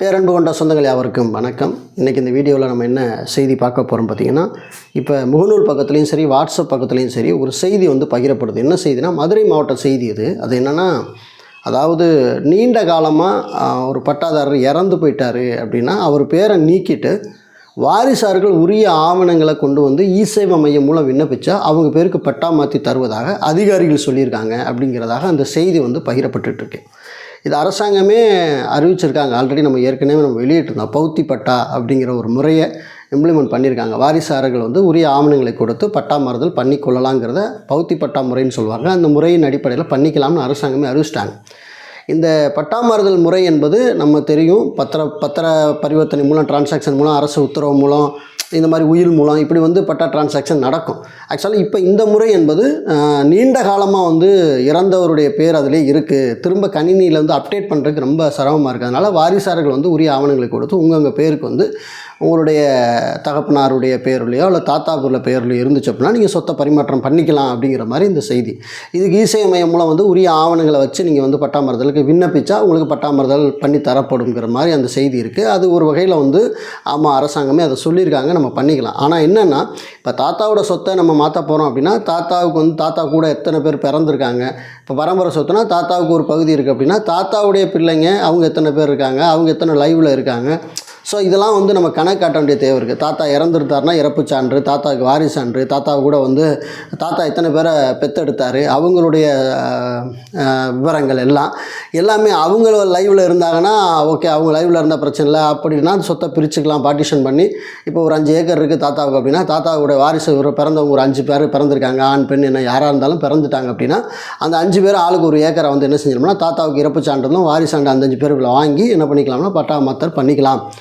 பேரன்பு கொண்ட சொந்தங்கள் யாவருக்கும் வணக்கம். இன்றைக்கி இந்த வீடியோவில் நம்ம என்ன செய்தி பார்க்க போகிறோம் பார்த்திங்கன்னா இப்போ முகநூல் பக்கத்துலேயும் சரி வாட்ஸ்அப் பக்கத்துலேயும் சரி ஒரு செய்தி வந்து பகிரப்படுது. என்ன செய்தினா மதுரை மாவட்ட செய்தி இது. அது என்னென்னா அதாவது நீண்ட காலமாக ஒரு பட்டாதாரர் இறந்து போயிட்டாரு அப்படின்னா அவர் பேரை நீக்கிட்டு வாரிசார்கள் உரிய ஆவணங்களை கொண்டு வந்து இ சேவை மையம் மூலம் விண்ணப்பித்தா அவங்க பேருக்கு பட்டா மாற்றி தருவதாக அதிகாரிகள் சொல்லியிருக்காங்க அப்படிங்கிறதாக அந்த செய்தி வந்து பகிரப்பட்டுருக்கு இது அரசாங்கமே அறிவிச்சிருக்காங்க. ஆல்ரெடி நம்ம ஏற்கனவே நம்ம வெளியிட்டிருந்தோம். பௌத்தி பட்டா அப்படிங்கிற ஒரு முறையை இம்ப்ளிமெண்ட் பண்ணியிருக்காங்க. வாரிசாரர்கள் வந்து உரிய ஆவணங்களை கொடுத்து பட்டா மாறுதல் பண்ணி கொள்ளலாங்கிறத பௌத்தி பட்டா முறைன்னு சொல்லுவாங்க. அந்த முறையின் அடிப்படையில் பண்ணிக்கலாம்னு அரசாங்கமே அறிவிச்சிட்டாங்க. இந்த பட்டாமாறுதல் முறை என்பது நம்ம தெரியும். பத்திர பத்திர பரிவர்த்தனை மூலம் டிரான்சாக்ஷன் மூலம் அரசு உத்தரவு மூலம் இந்த மாதிரி உயில் மூலம் இப்படி வந்து பட்டா டிரான்சாக்ஷன் நடக்கும். ஆக்சுவலி இப்போ இந்த முறை என்பது நீண்ட காலமாக வந்து இறந்தவருடைய பேர் அதிலே இருக்குது திரும்ப கணினியில் வந்து அப்டேட் பண்ணுறதுக்கு ரொம்ப சிரமமாக இருக்குது அதனால் வாரிசார்கள் வந்து உரிய ஆவணங்களை கொடுத்து உங்கள் பேருக்கு வந்து உங்களுடைய தகப்பனாருடைய பேர்லையோ இல்லை தாத்தாக்குள்ள பேர்லையோ இருந்துச்சு அப்படின்னா நீங்கள் சொத்தை பரிமாற்றம் பண்ணிக்கலாம் அப்படிங்கிற மாதிரி இந்த செய்தி. இதுக்கு இசை மையம் மூலம் வந்து உரிய ஆவணங்களை வச்சு நீங்கள் வந்து பட்டாமறுதலுக்கு விண்ணப்பிச்சா உங்களுக்கு பட்டாமறுதல் பண்ணி தரப்படுங்கிற மாதிரி அந்த செய்தி இருக்குது அது ஒரு வகையில் வந்து ஆமாம் அரசாங்கமே அதை சொல்லியிருக்காங்க. நம்ம பண்ணிக்கலாம். ஆனால் என்னென்னா இப்போ தாத்தாவோட சொத்தை நம்ம மாற்ற போகிறோம் அப்படின்னா தாத்தாவுக்கு வந்து தாத்தா கூட எத்தனை பேர் பிறந்திருக்காங்க. இப்போ பரம்பரை சொத்துனா தாத்தாவுக்கு ஒரு பகுதி இருக்குது அப்படின்னா தாத்தாவுடைய பிள்ளைங்க அவங்க எத்தனை பேர் இருக்காங்க அவங்க எத்தனை லைவில் இருக்காங்க. ஸோ இதெல்லாம் வந்து நம்ம கணக்கு காட்ட வேண்டிய தேவை இருக்குது தாத்தா இறந்துருத்தாருனா இறப்பு சான்று தாத்தாவுக்கு வாரிசு சான்று தாத்தா கூட வந்து தாத்தா எத்தனை பேரை பெத்தெடுத்தார் அவங்களுடைய விவரங்கள் எல்லாம் எல்லாமே அவங்க லைவில் இருந்தாங்கன்னா ஓகே அவங்க லைவில் இருந்தால் பிரச்சனை இல்லை அப்படின்னா சொத்தை பிரிச்சுக்கலாம் பார்ட்டிஷன் பண்ணி இப்போ ஒரு அஞ்சு ஏக்கர் இருக்குது தாத்தாவுக்கு அப்படின்னா தாத்தாவோட வாரிசு ஒரு பிறந்தவங்க ஒரு அஞ்சு பேர் பிறந்திருக்காங்க ஆண் பெண் என்ன யாராக இருந்தாலும் பிறந்துட்டாங்க அப்படின்னா அந்த அஞ்சு பேர் ஆளுக்கு ஒரு ஏக்கரை வந்து என்ன செஞ்சிடணும்னா தாத்தாவுக்கு இறப்பு சான்றதும் வாரிசாண்டு அந்த அஞ்சு பேருக்குள்ள வாங்கி என்ன பண்ணிக்கலாம்னா பட்டா மாத்தர் பண்ணிக்கலாம்.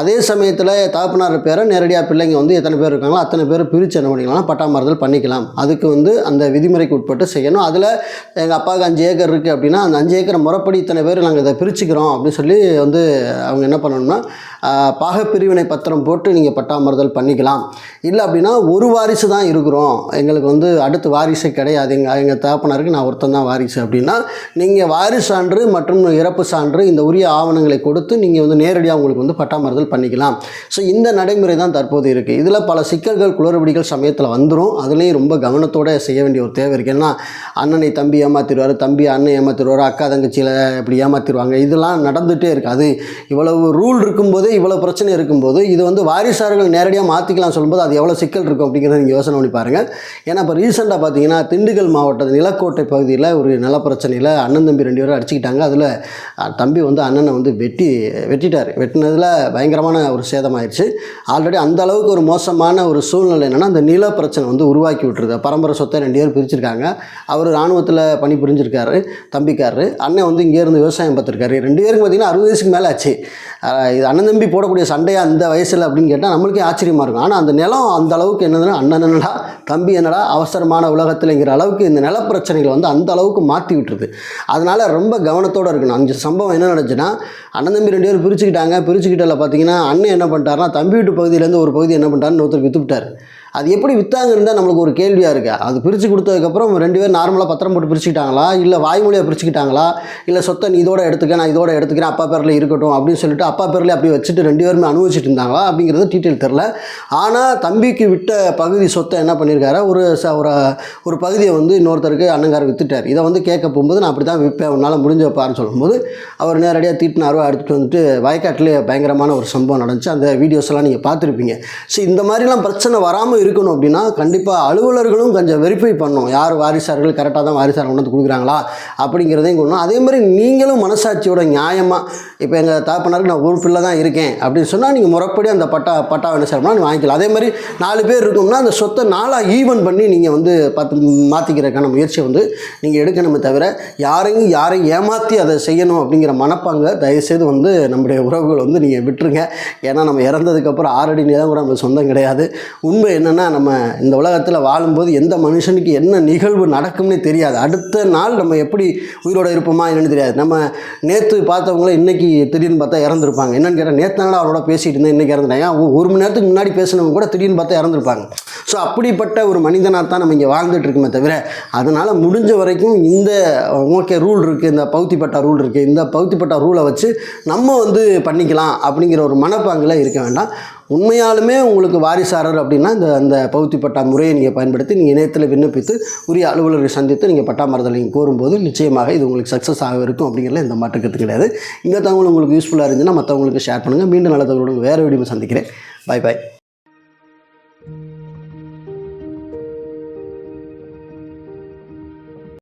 அதே சமயத்தில் தகப்பனார் பேரை நேரடியாக பிள்ளைங்க வந்து எத்தனை பேர் இருக்காங்களோ அத்தனை பேர் பிரித்து என்ன பண்ணிக்கலாம் பட்டாமாறுதல் பண்ணிக்கலாம். அதுக்கு வந்து அந்த விதிமுறைக்கு உட்பட்டு செய்யணும். அதில் எங்கள் அப்பாவுக்கு அஞ்சு ஏக்கர் இருக்குது அப்படின்னா அந்த அஞ்சு ஏக்கரை முறைப்படி இத்தனை பேர் நாங்கள் இதை பிரிச்சுக்கிறோம் அப்படின்னு சொல்லி வந்து அவங்க என்ன பண்ணணும்னா பாகப்பிரிவினை பத்திரம் போட்டு நீங்கள் பட்டாமாறுதல் பண்ணிக்கலாம். இல்லை அப்படின்னா ஒரு வாரிசு தான் இருக்கிறோம். எங்களுக்கு வந்து அடுத்து வாரிசு கிடையாது. எங்கள் எங்கள் தகப்பனாருக்கு நான் ஒருத்தன் தான் வாரிசு அப்படின்னா நீங்கள் வாரிசு சான்று மற்றும் இறப்பு சான்று இந்த உரிய ஆவணங்களை கொடுத்து நீங்கள் வந்து நேரடியாக உங்களுக்கு வந்து பட்டாமறுதல் மாறுதல் பண்ணிக்கலாம். ஸோ இந்த நடைமுறை தான் தற்போது இருக்குது இதில் பல சிக்கல்கள் குளறுபடிகள் சமயத்தில் வந்துடும் அதுலேயும் ரொம்ப கவனத்தோடு செய்ய வேண்டிய ஒரு தேவை இருக்குது ஏன்னா அண்ணனை தம்பி ஏமாத்திடுவார் தம்பி அண்ணன் ஏமாத்திடுவார் அக்கா தங்கச்சியில் இப்படி ஏமாத்திடுவாங்க இதெல்லாம் நடந்துகிட்டே இருக்குது அது இவ்வளவு ரூல் இருக்கும்போது இவ்வளோ பிரச்சனை இருக்கும்போது இது வந்து வாரிசார்கள் நேரடியாக மாற்றிக்கலாம் சொல்லும்போது அது எவ்வளோ சிக்கல் இருக்கும் அப்படிங்கிறத நீங்கள் யோசனை பண்ணி பாருங்கள் ஏன்னா இப்போ ரீசெண்டாக பார்த்தீங்கன்னா திண்டுக்கல் மாவட்ட நிலக்கோட்டை பகுதியில் ஒரு நிலப்பிரச்சனையில் அண்ணன் தம்பி ரெண்டு பேரும் அடிச்சுக்கிட்டாங்க. அதில் தம்பி வந்து அண்ணனை வந்து வெட்டி வெட்டிட்டார். வெட்டினதில் பயங்கரமான ஒரு சேதமாயிடுச்சு ஆல்ரெடி அந்த அளவுக்கு ஒரு மோசமான ஒரு சூழ்நிலை என்னென்னா அந்த நில பிரச்சனை வந்து உருவாக்கி விட்டுருது. பரம்பரை சொத்தை ரெண்டு பேர் பிரிச்சிருக்காங்க. அவர் இராணுவத்தில் பணி புரிஞ்சிருக்காரு தம்பிக்காரரு அண்ணன் வந்து இங்கேருந்து விவசாயம் பார்த்துருக்காரு. ரெண்டு பேருக்கு பார்த்தீங்கன்னா அறுபது வயசுக்கு மேலே ஆச்சு. இது அண்ணன் தம்பி போடக்கூடிய சண்டையாக அந்த வயசில் அப்படின்னு கேட்டால் நம்மளுக்கே ஆச்சரியமாக இருக்கும். ஆனால் அந்த நிலம் அந்த அளவுக்கு என்னதுன்னா அண்ணன் என்னடா தம்பி என்னடா அவசரமான உலகத்தில்ங்கிற அளவுக்கு இந்த நில பிரச்சனைகளை வந்து அந்த அளவுக்கு மாற்றி விட்டுருது. அதனால் ரொம்ப கவனத்தோடு இருக்கணும். அஞ்சு சம்பவம் என்ன நடந்துச்சுன்னா அண்ணன் தம்பி ரெண்டு பேரும் பிரிச்சுக்கிட்டாங்க. பிரிச்சுக்கிட்டதில் பார்த்தீங்கன்னா அண்ணன் என்ன பண்ணிட்டாருன்னா தம்பி வீட்டு பகுதியிலேருந்து ஒரு பகுதி என்ன பண்ணிட்டாருன்னு ஒருத்தர் வித்துவிட்டார். அது எப்படி விற்றாங்கன்னு தான் நம்மளுக்கு ஒரு கேள்வியாக இருக்குது அது பிரித்து கொடுத்ததுக்கப்புறம் ரெண்டு பேரும் நார்மலாக பத்திரம் போட்டு பிரிச்சுக்கிட்டாங்களா? இல்லை வாய்மொழியாக பிரிச்சுக்கிட்டாங்களா? இல்லை சொத்தை நீ இதோட எடுத்துக்க நான் இதோட எடுத்துக்கிறேன் அப்பா பேரில் இருக்கட்டும் அப்படின்னு சொல்லிட்டு அப்பா பேரில் அப்படி வச்சுட்டு ரெண்டு பேருமே அனுபவிச்சுட்டு இருந்தாங்களா அப்படிங்கிறது டீட்டெயில் தெரில ஆனால் தம்பிக்கு விட்ட பகுதி சொத்தை என்ன பண்ணியிருக்காரு ஒரு ச ஒரு ஒரு பகுதியை வந்து இன்னொருத்தருக்கு அண்ணங்காரர் வித்துட்டார். இதை வந்து கேட்க போகும்போது நான் அப்படி தான் விற்பேன் உன்னால் முடிஞ்ச வைப்பாருன்னு சொல்லும்போது அவர் நேரடியாக தீட்டினாரோ எடுத்துகிட்டு வந்துட்டு வயக்காட்டிலே பயங்கரமான ஒரு சம்பவம் நடந்துச்சு. அந்த வீடியோஸ்லாம் நீங்கள் பார்த்துருப்பீங்க. ஸோ இந்த மாதிரிலாம் பிரச்சனை வராமல் இருக்கணும் அப்படின்னா கண்டிப்பாக அலுவலர்களும் கொஞ்சம் வெரிஃபை பண்ணணும். யார் வாரிசார்கள் கரெக்டாக தான் வாரிசார் கொண்டு வந்து கொடுக்குறாங்களா? அப்படிங்கிறதையும் கொள்ளணும் அதே மாதிரி நீங்களும் மனசாட்சியோட நியாயமாக இப்போ எங்கள் தாப்பனாருக்கு நான் ஒரு பிள்ளை தான் இருக்கேன் அப்படின்னு சொன்னால் நீங்கள் முறைப்படி அந்த பட்டா பட்டா என்ன செய்யணும்னா வாங்கிக்கலாம். அதே மாதிரி நாலு பேர் இருக்கோம்னா அந்த சொத்தை நாளாக ஈவன் பண்ணி நீங்கள் வந்து பார்த்து மாற்றிக்கிறதுக்கான முயற்சியை வந்து நீங்கள் எடுக்கணுமே தவிர யாரையும் யாரையும் ஏமாற்றி அதை செய்யணும் அப்படிங்கிற மனப்பாங்க தயவுசெய்து வந்து நம்முடைய உறவுகள் வந்து நீங்கள் விட்டுருங்க. ஏன்னா நம்ம இறந்ததுக்கப்புறம் ஆறடி நிலம் கூட நம்ம சொந்தம் கிடையாது. உண்மை என்னென்னா நம்ம இந்த உலகத்தில் வாழும்போது எந்த மனுஷனுக்கு என்ன நிகழ்வு நடக்கும்னே தெரியாது. அடுத்த நாள் நம்ம எப்படி உயிரோட இருப்போமா என்னென்னு தெரியாது. நம்ம நேற்று பார்த்தவங்கள இன்றைக்கி திடீர்னு பார்த்தா இறந்துருப்பாங்க. என்னென்னு கேட்டால் நேற்று நாள் அவரோட பேசிகிட்டு இருந்தேன் இன்றைக்கி இறந்துட்டாங்க ஒரு மணி நேரத்துக்கு முன்னாடி பேசினவங்க கூட திடீர்னு பார்த்தா இறந்துருப்பாங்க. ஸோ அப்படிப்பட்ட ஒரு மனிதனாக தான் நம்ம இங்கே வாழ்ந்துட்டு இருக்கோமே தவிர அதனால் முடிஞ்ச வரைக்கும் இந்த ஓகே ரூல் இருக்குது இந்த பௌத்திப்பட்டா ரூல் இருக்குது இந்த பௌத்திப்பட்டா ரூலை வச்சு நம்ம வந்து பண்ணிக்கலாம் அப்படிங்கிற ஒரு மனப்பாங்கில் இருக்க வேண்டாம். உண்மையாலுமே உங்களுக்கு வாரிசாரர் அப்படின்னா இந்த அந்த பௌத்தி பட்டா முறையை நீங்கள் பயன்படுத்தி நீங்கள் இணையத்தில் விண்ணப்பித்து உரிய அலுவலரை சந்தித்து நீங்கள் பட்டா மரத்தில் நீங்கள் கோரும்போது நிச்சயமாக இது உங்களுக்கு சக்ஸஸ் ஆக இருக்கும் அப்படிங்கிறதுல எந்த மாற்றுக்கிறது கிடையாது. இந்த தகவல் உங்களுக்கு யூஸ்ஃபுல்லாக இருந்துச்சுன்னா மற்றவங்களுக்கு ஷேர் பண்ணுங்கள் மீண்டும் நல்ல தகவலோடு வேறு வீடியோ சந்திக்கிறேன். Bye bye